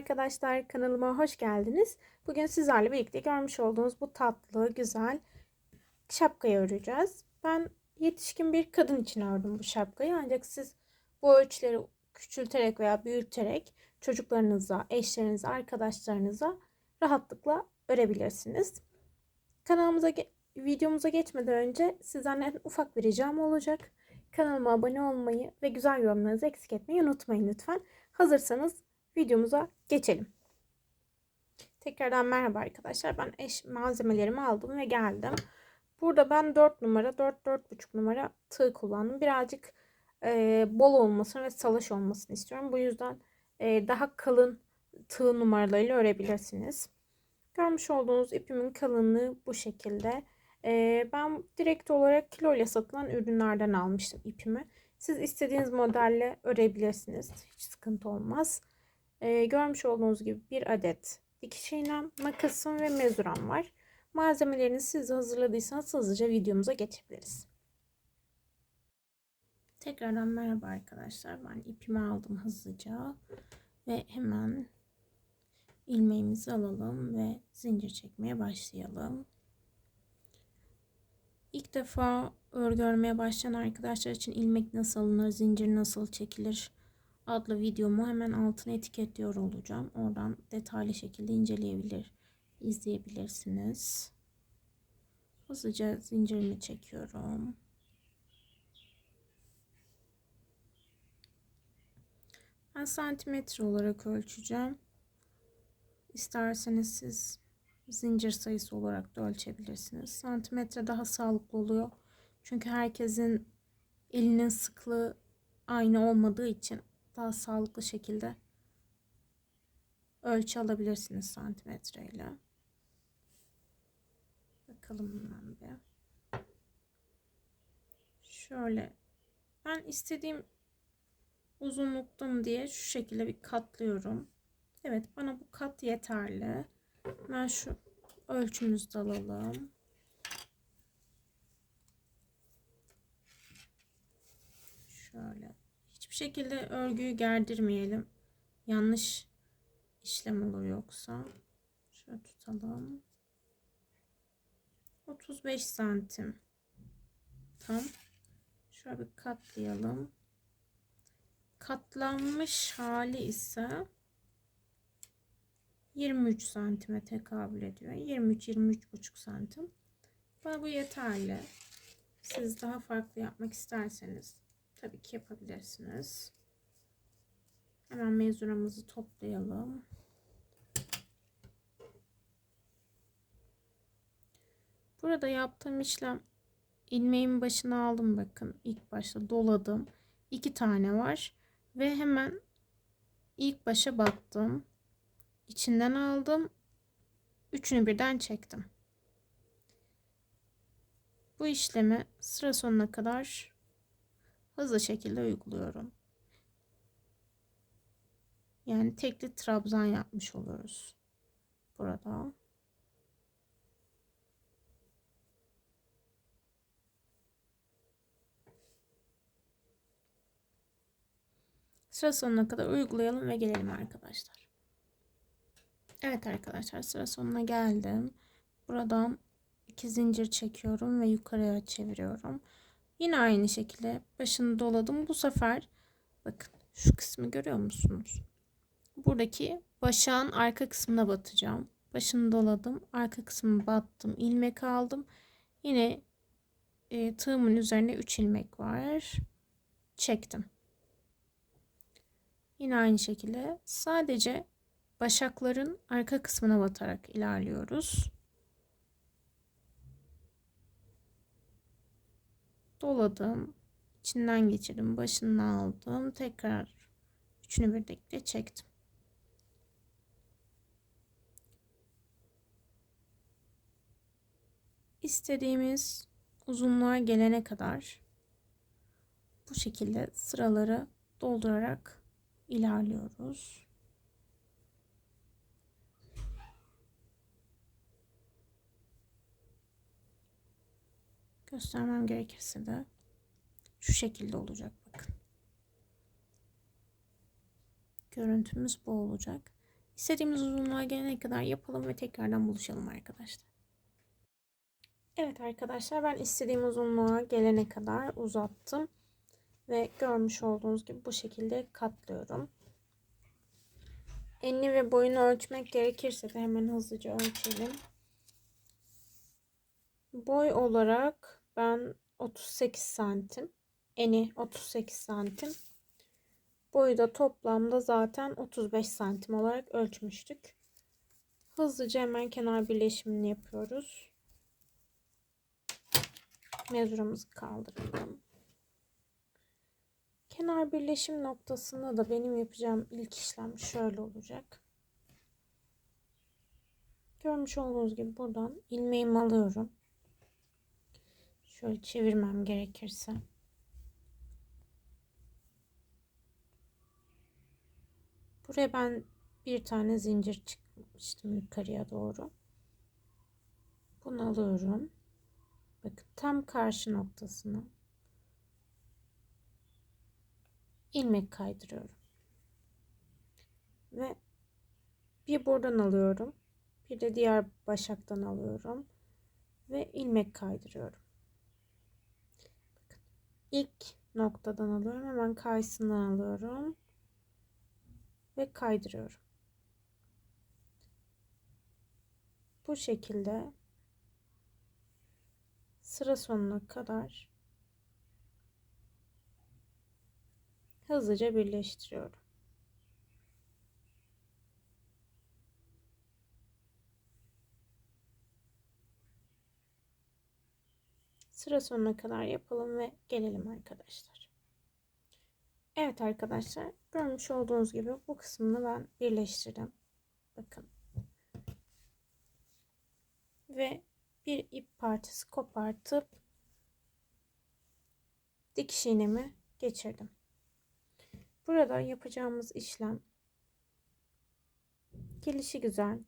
arkadaşlar kanalıma hoş geldiniz. Bugün sizlerle birlikte görmüş olduğunuz bu tatlı, güzel şapkayı öreceğiz. Ben yetişkin bir kadın için ördüm bu şapkayı. Ancak siz bu ölçüleri küçülterek veya büyüterek çocuklarınıza, eşlerinize, arkadaşlarınıza rahatlıkla örebilirsiniz. Kanalımıza, videomuza geçmeden önce sizden ufak bir ricam olacak. Kanalıma abone olmayı ve güzel yorumlarınızı eksik etmeyi unutmayın lütfen. Hazırsanız videomuza geçelim. Tekrardan merhaba arkadaşlar. Ben eş malzemelerimi aldım ve geldim. Burada ben 4 numara, 4-4,5 numara tığ kullandım. Birazcık e, bol olmasını ve salaş olmasını istiyorum. Bu yüzden e, daha kalın tığ numaralarıyla örebilirsiniz. Görmüş olduğunuz ipimin kalınlığı bu şekilde. E, ben direkt olarak kilo ile satılan ürünlerden almıştım ipimi. Siz istediğiniz modelle örebilirsiniz. Hiç sıkıntı olmaz. Ee, görmüş olduğunuz gibi bir adet dikiş iğnem, makasım ve mezuram var. Malzemelerinizi siz hazırladıysanız hızlıca videomuza geçebiliriz. Tekrardan merhaba arkadaşlar. Ben ipimi aldım hızlıca ve hemen ilmeğimizi alalım ve zincir çekmeye başlayalım. İlk defa örgü örmeye başlayan arkadaşlar için ilmek nasıl alınır, zincir nasıl çekilir adlı videomu hemen altına etiketliyor olacağım. Oradan detaylı şekilde inceleyebilir, izleyebilirsiniz. Hızlıca zincirimi çekiyorum. Ben santimetre olarak ölçeceğim. İsterseniz siz zincir sayısı olarak da ölçebilirsiniz. Santimetre daha sağlıklı oluyor. Çünkü herkesin elinin sıklığı aynı olmadığı için daha sağlıklı şekilde ölçü alabilirsiniz santimetreyle. Bakalım hemen bir. Şöyle ben istediğim uzunluktan diye şu şekilde bir katlıyorum. Evet bana bu kat yeterli. Ben şu ölçümüzü alalım. Şöyle. Şekilde örgüyü gerdirmeyelim. Yanlış işlem olur yoksa. Şöyle tutalım. 35 santim. Tam. Şöyle bir katlayalım. Katlanmış hali ise 23 santime tekabül ediyor. 23-23,5 santim. Bana bu yeterli. Siz daha farklı yapmak isterseniz tabii ki yapabilirsiniz. Hemen mezuramızı toplayalım. Burada yaptığım işlem ilmeğin başına aldım bakın. ilk başta doladım. iki tane var ve hemen ilk başa battım içinden aldım. Üçünü birden çektim. Bu işlemi sıra sonuna kadar hızlı şekilde uyguluyorum. Yani tekli trabzan yapmış oluyoruz burada. Sıra sonuna kadar uygulayalım ve gelelim arkadaşlar. Evet arkadaşlar sıra sonuna geldim. Buradan iki zincir çekiyorum ve yukarıya çeviriyorum. Yine aynı şekilde başını doladım. Bu sefer bakın şu kısmı görüyor musunuz? Buradaki başağın arka kısmına batacağım. Başını doladım. Arka kısmı battım. ilmek aldım. Yine e, tığımın üzerine 3 ilmek var. Çektim. Yine aynı şekilde sadece başakların arka kısmına batarak ilerliyoruz. Doladım. içinden geçirdim. Başını aldım. Tekrar üçünü birlikte çektim. İstediğimiz uzunluğa gelene kadar bu şekilde sıraları doldurarak ilerliyoruz. Göstermem gerekirse de şu şekilde olacak bakın. Görüntümüz bu olacak. İstediğimiz uzunluğa gelene kadar yapalım ve tekrardan buluşalım arkadaşlar. Evet arkadaşlar ben istediğim uzunluğa gelene kadar uzattım. Ve görmüş olduğunuz gibi bu şekilde katlıyorum. Enini ve boyunu ölçmek gerekirse de hemen hızlıca ölçelim. Boy olarak ben 38 santim. Eni 38 santim. Boyu da toplamda zaten 35 santim olarak ölçmüştük. Hızlıca hemen kenar birleşimini yapıyoruz. Mezuramızı kaldıralım. Kenar birleşim noktasında da benim yapacağım ilk işlem şöyle olacak. Görmüş olduğunuz gibi buradan ilmeğimi alıyorum. Şöyle çevirmem gerekirse. Buraya ben bir tane zincir çıkmıştım yukarıya doğru. Bunu alıyorum. Bakın tam karşı noktasına ilmek kaydırıyorum. Ve bir buradan alıyorum. Bir de diğer başaktan alıyorum. Ve ilmek kaydırıyorum. İlk noktadan alıyorum. Hemen karşısından alıyorum. Ve kaydırıyorum. Bu şekilde sıra sonuna kadar hızlıca birleştiriyorum. Sıra sonuna kadar yapalım ve gelelim arkadaşlar. Evet arkadaşlar görmüş olduğunuz gibi bu kısmını ben birleştirdim. Bakın. Ve bir ip parçası kopartıp dikiş iğnemi geçirdim. Burada yapacağımız işlem gelişi güzel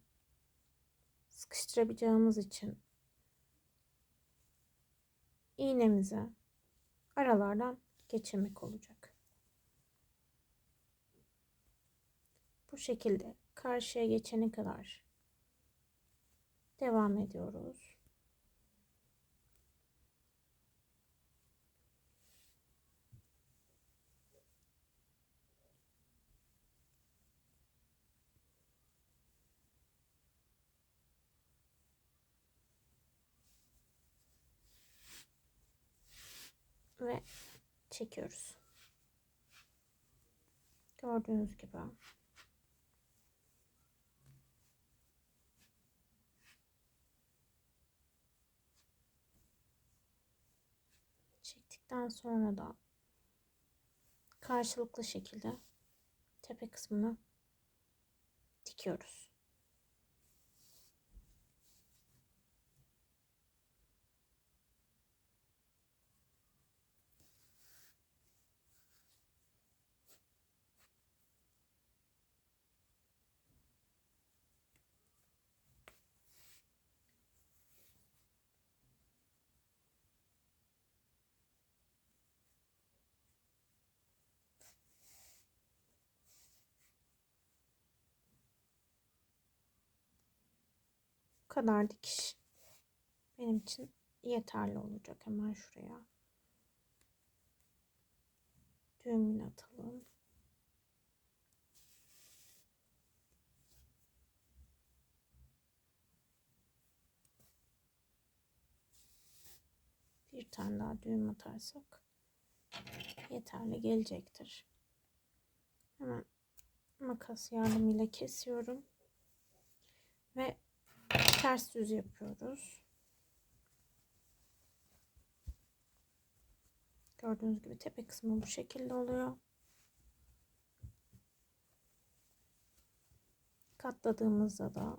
sıkıştırabileceğimiz için iğnemizi aralardan geçirmek olacak. Bu şekilde karşıya geçene kadar devam ediyoruz. Ve çekiyoruz. Gördüğünüz gibi. Çektikten sonra da karşılıklı şekilde tepe kısmını dikiyoruz. Kadar dikiş benim için yeterli olacak. Hemen şuraya düğümünü atalım. Bir tane daha düğüm atarsak yeterli gelecektir. Hemen makas yardımıyla kesiyorum. Ve ters düz yapıyoruz. Gördüğünüz gibi tepe kısmı bu şekilde oluyor. Katladığımızda da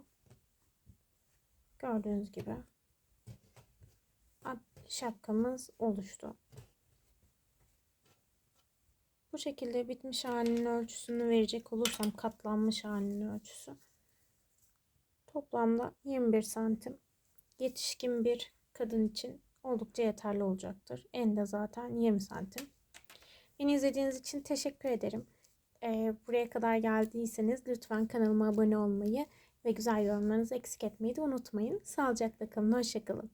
gördüğünüz gibi şapkamız oluştu. Bu şekilde bitmiş halinin ölçüsünü verecek olursam katlanmış halinin ölçüsü Toplamda 21 santim. Yetişkin bir kadın için oldukça yeterli olacaktır. En de zaten 20 santim. Beni izlediğiniz için teşekkür ederim. e, buraya kadar geldiyseniz lütfen kanalıma abone olmayı ve güzel yorumlarınızı eksik etmeyi de unutmayın. Sağlıcakla kalın, hoşçakalın.